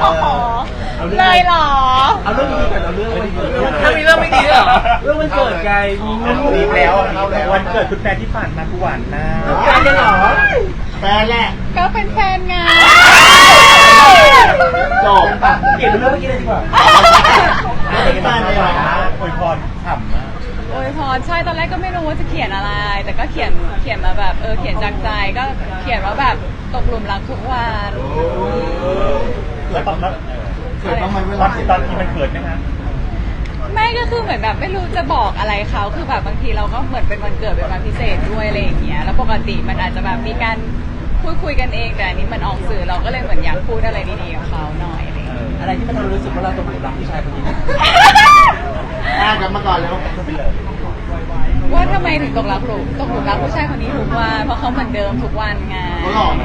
โอ้โหเลยเหรอ เอาเรื่องดีๆก่อนเอาเรื่องไม่ดีๆถ้ามีเรื่องไม่ดีด้วยเหรอ เรื่องมันเกิดไงมีอีกแล้วอะวันเกิดคุณแฟนที่ผ่านมากูหวานหน้าแฟนกันเหรอ แฟนแหละก็เป็นแฟนไงจบเก็บเรื่องเมื่อกี้เลยดีกว่าไม่ได้บ้านเลยหรออวยพรฉ่ำมาก โอ้ยพรใช่ตอนแรกก็ไม่รู้ว่าจะเขียนอะไร แต่ก็เขียนเขียนมาแบบเออเขียนจากใจก็เขียนว่าแบบตกหลุมรักทุกวัน แล้วตอนนั้นเกิดบ้างไหมเวตลาอนที่ตอนที่มันเกิดนะฮะไม่ก็คือเหมือนแบบไม่รู้จะบอกอะไรเขาคือแบบบางทีเราก็เหมือนเป็นวันเกิดเป็นวันพิเศษด้วยอะไรอย่างเงี้ยแล้วปกติมันอาจจะแบบมีการพูดคุยกันเองแต่อันนี้มันออกสื่อเราก็เลยเหมือนอยากพูดอะไรดีๆกับเขาหน่อยอะไรอย่างเงี้ยอะไรที่มันทำให้รู้สึกว่าเราตกหลุมรักผู้ชายคนนี้อ่ากันมาก่อนแล้วไปเลยว่าทำไมถึงตกรักหลุมตกหลุมรักผู้ชายคนนี้ทุกวันเพราะเขาเหมือนเดิมทุกวันไงเขาหล่อไหม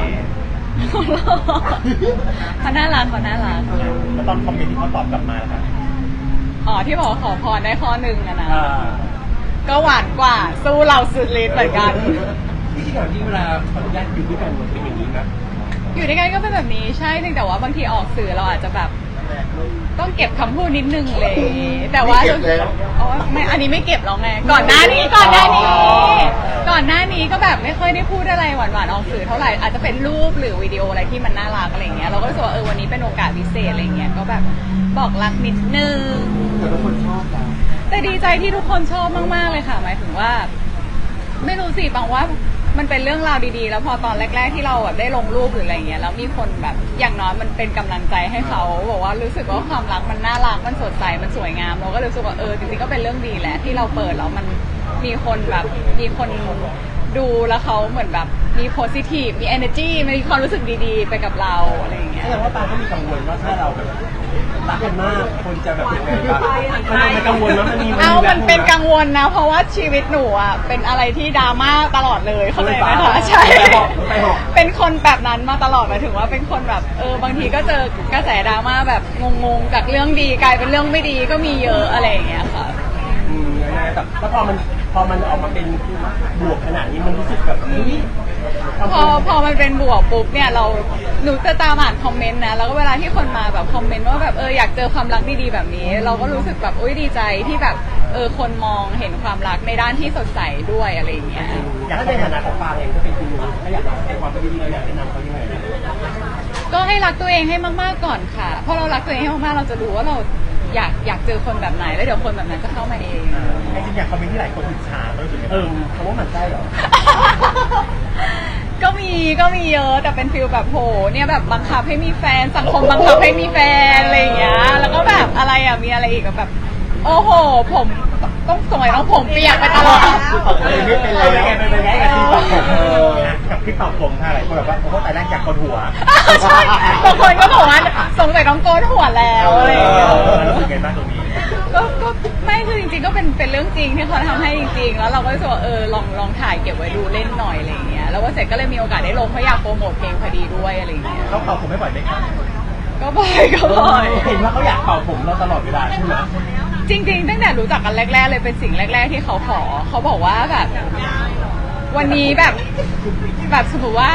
เขาน่ารักเขาน่ารักแล้วตอนคอมเมนต์ที่เขาตอบกลับมาแล้วครับอ๋อที่บอกว่าขอพรได้ข้อหนึ่งอะนะ อ่าก็หวานกว่า สู้เราสุดฤทธิ์เหมือนกัน วิธีการที่เวลาขออนุญาตอยู่ด้วยกันมันเป็นอย่างนี้นะอยู่ด้วยกันก็เป็นแบบนี้ใช่เพียงแต่ว่าบางทีออกสื่อเราอาจจะแบบ ต้องเก็บคำพูดนิดนึงเลย แต่ว่าไม่เก็บแล้วอ๋อ ไม่อันนี้ไม่เก็บหรอกไง ก่อนหน้านี้ก่อนหน้านี้ ก่อนหน้านี้ก็แบบไม่ค่อยได้พูดอะไรหวานๆออกสื่อเท่าไหร่อาจจะเป็นรูปหรือวิดีโออะไรที่มันน่ารักอะไรเงี้ยเราก็รู้สึกว่าเออวันนี้เป็นโอกาสพิเศษอะไรเงี้ยก็แบบบอกรักนิดนึง แต่ทุกคนชอบนะแต่ดีใจที่ทุกคนชอบมากๆเลยค่ะ หมายถึงว่า ไม่รู้สิบางว่า มันเป็นเรื่องราวดีๆ แล้วพอตอนแรก ๆ ที่เราแบบได้ลงรูปหรืออะไรเงี้ยแล้วมีคนแบบอย่างน้อยมันเป็นกำลังใจให้เขาบอกว่ารู้สึกว่าความรักมันน่ารักมันสดใสมันสวยงาม เราก็รู้สึกว่าเออจริงๆก็เป็นเรื่องดีแหละที่เราเปิดแล้วมันมีคนแบบมีคนดูแล้วเขาเหมือนแบบมี positive มี energy มีความรู้สึกดีๆ ไปกับเราอะไรอย่างเงี้ย แสดงว่าปาก็มีกังวลว่าถ้าเราแบบ รักกันมากคนจะแบบยังไงบ้างมันมันกังวลว่ามันมีเอามันเป็นกังวลวลนะ เพราะว่าชีวิตหนูอะเป็นอะไรที่ดราม่าตลอดเลยเข้าใจไหมไปหคะอกใช่ไปหอกไปหอกเป็นคนแบบนั้นมาตลอดหมายถึงว่าเป็นคนแบบเออบางทีก็เจอกระแสดราม่าแบบงงๆจากเรื่องดีกลายเป็นเรื่องไม่ดีก็มีเยอะอะไรอย่างเงี้ยค่ะอืมยังไง แต่แล้วพอมันพอมันออกมาเป็นบวกขนาดนี้มันรู้สึกแบบเฮ้ยพอพอมันเป็นบวกปุ๊บเนี่ยเราหนูจะตามอ่านคอมเมนต์นะแล้วก็เวลาที่คนมาแบบคอมเมนต์ว่าแบบเอออยากเจอความรักดีๆแบบนี้ เราก็รู้สึกแบบอุ้ยดีใจที่แบบเออคนมองเห็นความรักในด้านที่สดใสด้วยอะไรอย่างเงี้ยอยากให้ในฐานะของปาเองก็เป็นคุณถ้าอยากให้ความเป็นดีๆเราอยากแนะนำเขายังไงนะก็ให้รักตัวเองให้มากๆก่อนค่ะเพราะเรารักตัวเองให้มากๆเราจะรู้ว่าเรา อยากอยากเจอคนแบบไหนแล้วเดี๋ยวคนแบบนั้นจะเข้ามาเอง ไอ้จริงๆอย่างคอมเมนต์ที่หลายคนอิจฉาเรารู้สึกไงเออคำว่าหมันไส้เหรอ ก็มีก็มีเยอะแต่เป็นฟิลแบบโหเนี่ยแบบบังคับให้มีแฟนสังคมบังคับให้มีแฟนอะไรอย่างเงี้ยแล้วก็แบบอะไรอะมีอะไรอีกอะแบบ โอ้โห ผมต้องสวยต้องผมเปียกไปตลอดเลยไม่เป็นเอเลอยเป็นไงเป็นไงกับที่ปากผมกับคลิปเป่าผมค่ะหลายคนแบบว่าโอ้โหแต่แรกจากคนหัว ใช่บางคนก็บอกว่าสงสัยต้องโกนหัวแล้วอะไรอย่างเงี้ยรู้สึกไง บ้างตรงนี้ก็ก็ไม่คือจริงๆก็เป็นเป็นเรื่องจริงที่เขาทำให้จริงๆ แล้วเราก็รู้สึกว่าเออลองลองถ่ายเก็บไว้ดูเล่นหน่อยอะไรอย่างเงี้ยแล้วว่าเสร็จก็เลยมีโอกาสได้ลงเพราะอยากโปรโมทเพลงพอดีด้วยอะไรอย่างเงี้ยเขาเป่าผมไม่บ่อยไหมครับก็บ่อยก็บ่อย เห็นว่าเขาอยากเป่าผมเราตลอดเวลาใช่ไหมจริงๆ ตั้งแต่รู้จักกันแรก ๆ เลยเป็นสิ่งแรก ๆ ที่เขาขอ เขาบอกว่าแบบ วันนี้แบบ แบบสมมติว่า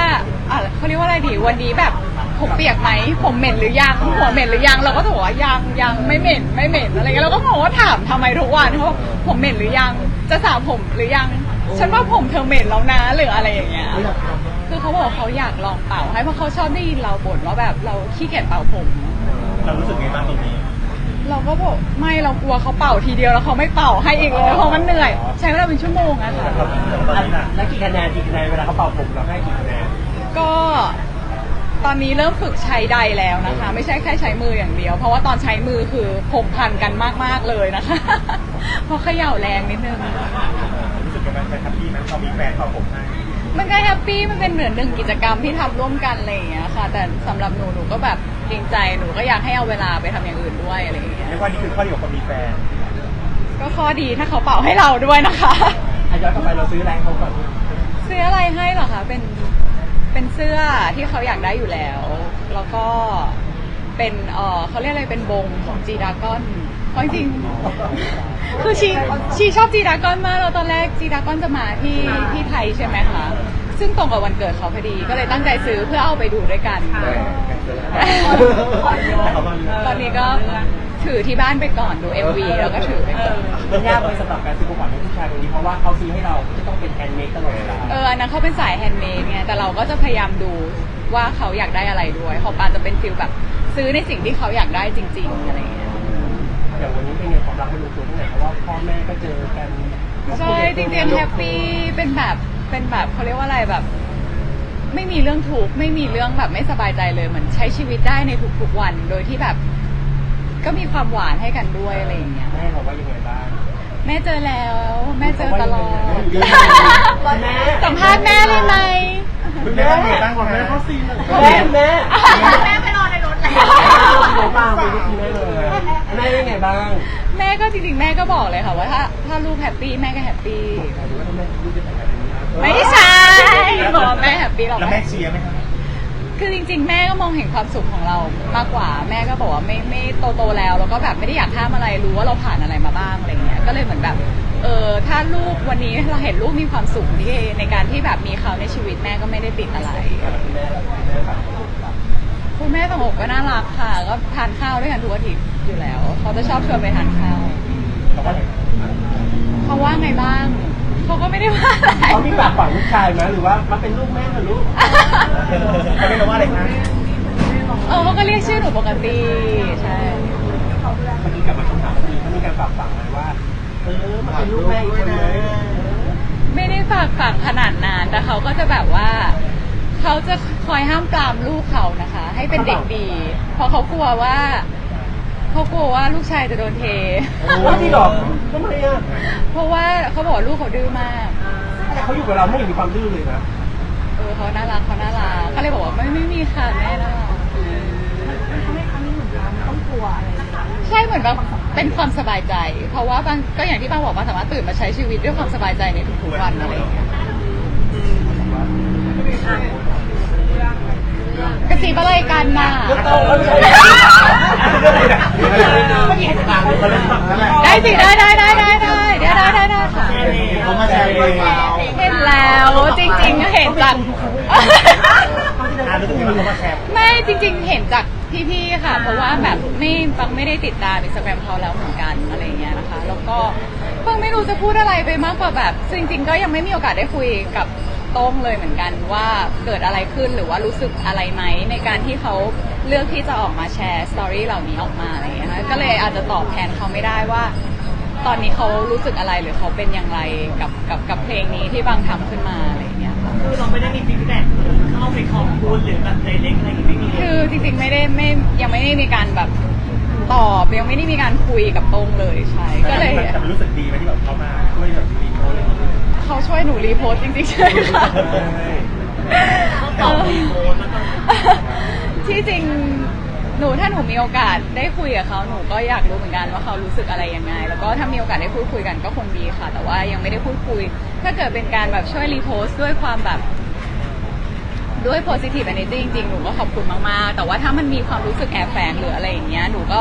อะเขาเรียกว่าอะไรดี วันนี้แบบ ผมเปียกไหมผมเหม็นหรือยังหัวเหม็นหรือยังเราก็จะบอกว่ายังยังไม่เหม็นไม่เหม็นอะไรเงี้ยเราก็งงว่าถามทำไมทุกวันเขาบอกผมเหม็นหรือยัง จะสระผมหรือยัง ฉันว่าผมเธอเหม็นแล้วนะหรืออะไรอย่างเงี้ย คือเขาบอกเขาอยากลองเป่าให้เพราะเขาชอบได้ยินเราบ่นว่าแบบเราขี้เกียจเป่าผม เรารู้สึกไงบ้างตรงนี้ เราก็บอกไม่เรากลัวเขาเป่าทีเดียวแล้วเขาไม่เป่าให้อีกเลยเพราะมันเหนื่อย ใช้เวลาเป็นชั่วโมงอะค่ะตอนนี้นะแล้วกี่คะแนนกี่คะแนนเวลาเขาเป่าผมเราให้กี่คะแนนก็ ตอนนี้เริ่มฝึกใช้ใดแล้วนะคะ ไม่ใช่แค่ใช้มืออย่างเดียว เพราะว่าตอนใช้มือคือผมพันกันมาก ๆ เลยนะคะ เพราะเขย่าแรงนิดนึง รู้สึกยังไงแฟนทัพพี่มันเขามีแฟนเป่าผมให้ มันก็แฮปปี้มันเป็นเหมือนหนึ่งกิจกรรมที่ทำร่วมกันอะไรอย่างเงี้ยค่ะ แต่สำหรับหนูหนูก็แบบเกรงใจหนูก็อยากให้เอาเวลาไปทำอย่างอื่นด้วยอะไรอย่างเงี้ย เรียกว่านี่คือข้อดีของคนมีแฟนก็ข้อดีถ้าเขาเป่าให้เราด้วยนะคะอาย้อนกลับไปเราซื้อแรงเขาก่อน ซื้ออะไรให้เหรอคะ เป็น เป็นเสื้อที่เขาอยากได้อยู่แล้ว แล้วก็เป็นเออเขาเรียกอะไรเป็นบงของจีดากอนเพราะจริงๆคือชีชีชอบจีดากอนมากแล้วตอนแรกจีดากอนจะมาที่ที่ไทยใช่ไหมคะ ซึ่งตรงกับวันเกิดเขาพอดีก็เลยตั้งใจซื้อเพื่อเอาไปดูด้วยกัน ตอนนี้ก็ ถือที่บ้านไปก่อนดู MV แล้วก็ถือไปก่อนมันยากไปสำหรับการซื้อของขวัญให้ผู้ชายคนนี้เพราะว่าเขาซื้อให้เราก็จะต้องเป็นแฮนด์เมดตลอดเวลาเอออันนั้นเขาเป็นสายแฮนด์เมดไงแต่เราก็จะพยายามดูว่าเขาอยากได้อะไรด้วยของปานจะเป็นฟิลแบบซื้อในสิ่งที่เขาอยากได้จริง ๆ อะไรอย่างเงี้ยอย่างวันนี้เป็นไงความรักมันลงตัวที่ไหนเพราะว่าพ่อแม่ก็เจอกันใช่จริงๆแฮปปี้เป็นแบบเป็นแบบเขาเรียกว่าอะไรแบบ ไม่มีเรื่องทุกข์ไม่มีเรื่องแบบไม่สบายใจเลยเหมือนใช้ชีวิตได้ในทุกๆวัน โดยที่แบบ ก็มีความหวานให้กันด้วยอะไรอย่างเงี้ย แม่บอกว่ายังไงบ้าง แม่เจอแล้ว แม่เจอตลอด แม่ สัมภาษณ์แม่เลยไหมคุณแม่เป็นไงบ้างคุณแม่เขาซีนเลยแม่แม่แม่ไปรอในรถแล้วหนูฟังไปที่แม่เลยแม่ยังไงบ้าง แม่ก็จริงๆแม่ก็บอกเลยค่ะว่าถ้าถ้าลูกแฮปปี้แม่ก็แฮปปี้หรือว่าถ้าแม่ลูกจะแต่งงานแบบนี้นะไม่ใช่บอกว่าแม่แฮปปี้หรอกแล้วแม่เชียร์ไหมครับ คือจริง ๆ แม่ก็มองเห็นความสุขของเรามากกว่า แม่ก็บอกว่าไม่ไม่โตโตๆแล้วแล้วก็แบบไม่ได้อยากห้ามอะไรรู้ว่าเราผ่านอะไรมาบ้างอะไรเงี้ยก็เลยเหมือนแบบเออถ้าลูกวันนี้เราเห็นลูกมีความสุขที่ในการที่แบบมีเขาในชีวิตแม่ก็ไม่ได้ติดอะไรแม่แม่แบบคุณแม่สงบก็น่ารักค่ะ ก็ทานข้าวด้วยกันทุกอาทิตย์อยู่แล้ว เขาจะชอบชวนไปทานข้าวเขาก็เขาว่าไงบ้าง เขาก็ไม่ได้ว่าอะไรเขามีปากฝังลูกชายไหมหรือว่ามันเป็นลูกแม่หรือลูกเขาไม่รู้ว่าอะไรนะเออเขาก็เรียกชื่อหนูปกติใช่เมื่อกี้กลับมาคำถามคือเขามีการฝากฝังไหมว่าเออมันเป็นลูกแม่อีกคนไหมไม่ได้ฝากฝังขนาดนั้นแต่เขาก็จะแบบว่าเขาจะคอยห้ามปรามลูกเขานะคะ ให้เป็นเด็กดี เพราะเขากลัวว่า เขากลัวว่าลูกชายจะโดนเทโอ้ยจริงเหรอทำไมอะเพราะว่าเขาบอกว่าลูกเขาดื้อมาก แต่เขาอยู่กับเราไม่เห็นมีความดื้อเลยนะเออเขาน่ารักเขาน่ารักก็เลยบอกว่าไม่ไม่มีค่ะแม่น่ารักทำให้ครั้งนี้เหมือนเราไม่ต้องกลัวอะไรเลยใช่เหมือนแบบเป็นความสบายใจ เพราะว่าบางก็อย่างที่ป้าบอกว่าสามารถตื่นมาใช้ชีวิตด้วยความสบายใจในทุกๆวันอะไรอย่างเงี้ยกระซิบอะไรกันน่ะเรื่องโตแล้วไม่ใช่ไม่มีเหตุก ได้สิได้ได้ได้ได้ได้ได้ได้ได้ได้ค่ะเขามาแชร์เองเห็นแล้วจริงๆเห็นจากไม่จริง ๆ เห็นจากพี่ๆค่ะ เพราะว่าแบบไม่ฟังไม่ได้ติดตามอินสตาแกรมเขาแล้วเหมือนกันอะไรเงี้ยนะคะ แล้วก็เพิ่งไม่รู้จะพูดอะไรไปมากกว่าแบบจริง ๆ ก็ยังไม่มีโอกาสได้คุยกับโต้งเลยเหมือนกันว่าเกิดอะไรขึ้นหรือว่ารู้สึกอะไรไหมในการที่เขา เลือกที่จะออกมาแชร์สตอรี่เหล่านี้ออกมาอะไรอย่างเงี้ยค่ะก็เลยอาจจะตอบแทนเขาไม่ได้ว่า ตอนนี้เขารู้สึกอะไรหรือเขาเป็นอย่างไรกับกับกับเพลงนี้ที่บางทำขึ้นมาอะไรอย่างเงี้ยค่ะ คือเราไม่ได้มีฟีดแบ็กเข้าไปขอบคุณหรือแบบเล็กอะไรอย่างงี้ไม่มีคือจริงๆไม่ได้ไม่ยังไม่ได้มีการแบบตอบยังไม่ได้มีการคุยกับโต้งเลยใช่ก็เลยแต่มันรู้สึกดีไหมที่แบบเขามาช่วยแบบรีโพสอะไรอย่างเงี้ยเขาช่วยหนูรีโพสต์จริงๆใช่ค่ะตอบรีโพสต์แล้วก็ ที่จริงหนูถ้าหนูมีโอกาสได้คุยกับเขาหนูก็อยากรู้เหมือนกันว่าเขารู้สึกอะไรยังไง แล้วก็ถ้ามีโอกาสได้พูดคุยกันก็คงดีค่ะ แต่ว่ายังไม่ได้พูดคุย ถ้าเกิดเป็นการแบบช่วยรีโพสต์ด้วยความแบบด้วย positive energy จริงๆ หนูก็ขอบคุณมาก ๆ แต่ว่าถ้ามันมีความรู้สึกแอบแฝงหรืออะไรอย่างเงี้ย หนูก็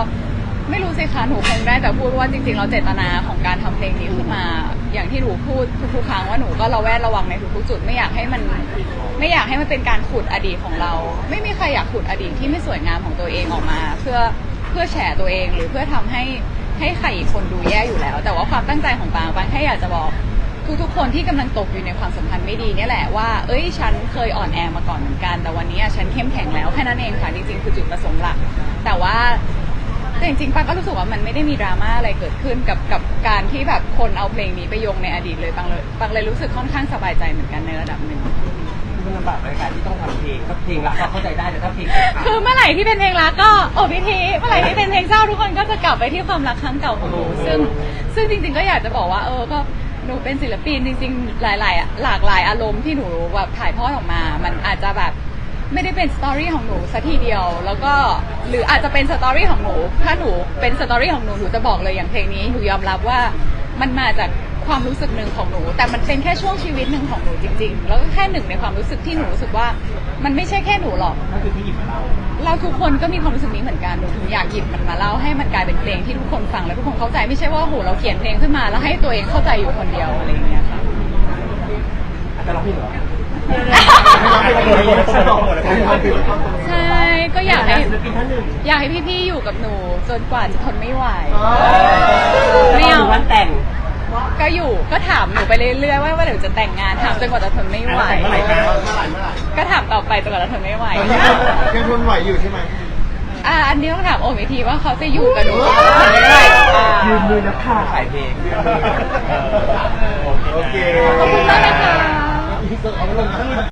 ไม่รู้สิคะหนูคงได้แต่พูดว่าจริงๆเราเจตนาของการทำเพลงนี้ขึ้นมา อย่างที่หนูพูดทุกๆครั้งว่าหนูก็ระแวดระวังในทุกๆจุดไม่อยากให้มัน ไม่อยากให้มันเป็นการขุดอดีตของเรา ไม่มีใครอยากขุดอดีตที่ไม่สวยงามของตัวเองออกมา เพื่อเพื่อแฉตัวเองหรือเพื่อทำให้ให้ใครอีกคนดูแย่อยู่แล้ว แต่ว่าความตั้งใจของปางปางแค่อยากจะบอกทุกๆคนที่กำลังตกอยู่ในความสัมพันธ์ไม่ดีเนี่ยแหละว่าเอ้ยฉันเคยอ่อนแอมาก่อนเหมือนกัน แต่วันนี้ฉันเข้มแข็งแล้วแค่นั้นเองค่ะจริงๆคือจุดประสงค์หลัก แต่ว่า แต่จริงๆปังก็รู้สึกว่ามันไม่ได้มีดราม่าอะไรเกิดขึ้นกับกับการที่แบบคนเอาเพลงนี้ไปโยงในอดีตเลยปังเลยปังเลยรู้สึกค่อนข้างสบายใจเหมือนกันในระดับหนึ่ง มันลำบากในการที่ต้องทำเพลงถ้าเพลงรักก็เข้าใจได้แต่ถ้าเพลงคือเมื่อไหร่ที่เป็นเพลงรักก็โอ้พิธีเมื่อไหร่ที่เป็นเพลงเศร้าทุกคนก็จะกลับไปที่ความรักครั้งเก่าของหนูซึ่งซึ่งจริงๆก็อยากจะบอกว่าเออก็หนูเป็นศิลปินจริงๆ หลายๆ หลากหลายอารมณ์ที่หนูแบบถ่ายทอดออกมา มันอาจจะแบบ ไม่ได้เป็นสตอรี่ของหนูสัทีเดียว แล้วก็หรืออาจจะเป็นสตอรี่ของหนู ถ้าหนูเป็นสตอรี่ของหนูหนูจะบอกเลยอย่างเพลงนี้หนูยอมรับว่ามันมาจากความรู้สึกหนึ่งของหนู แต่มันเป็นแค่ช่วงชีวิตหนึ่งของหนูจริง ๆ แล้วก็แค่หนึ่งในความรู้สึกที่หนูรู้สึกว่า มันไม่ใช่แค่หนูหรอก นั่นคือที่หยิบมาเล่าเราทุกคนก็มีความรู้สึกนี้เหมือนกันหนูถึงอยากหยิบมันมาเล่าให้มันกลายเป็นเพลงที่ทุกคนฟังแล้วทุกคนเข้าใจไม่ใช่ว่าโหเราเขียนเพลงขึ้นมาแล้วให้ตัวเองเข้าใจอยู่คนเดียวอะไรอย่างเงี้ยค่ะอาจจะร้องเพลงเหรอ ใช่ ก็อยากให้ศิลปินท่านหนึ่งอยากให้พี่ๆอยู่กับหนู จนกว่าจะทนไม่ไหวไม่ไม่เอาเอาวันแต่ง ก็อยู่ก็ถามหนูไปเรื่อยๆว่าว่าเดี๋ยวจะแต่งงานถามจนกว่าจะทนไม่ไหวแต่งเมื่อไหร่คะก็ถามต่อไปจนกว่าจะทนไม่ไหวตอนนี้ยังทนไหวอยู่ใช่ไหมอะอันนี้ต้องถามโอมอีกทีว่าเขาจะอยู่กับหนูจนกว่าจะทนไม่ไหวหรือเปล่ายืนมือนักข่าวขายเพลงโอเคขอบคุณมากนะคะ ¡A ver, no!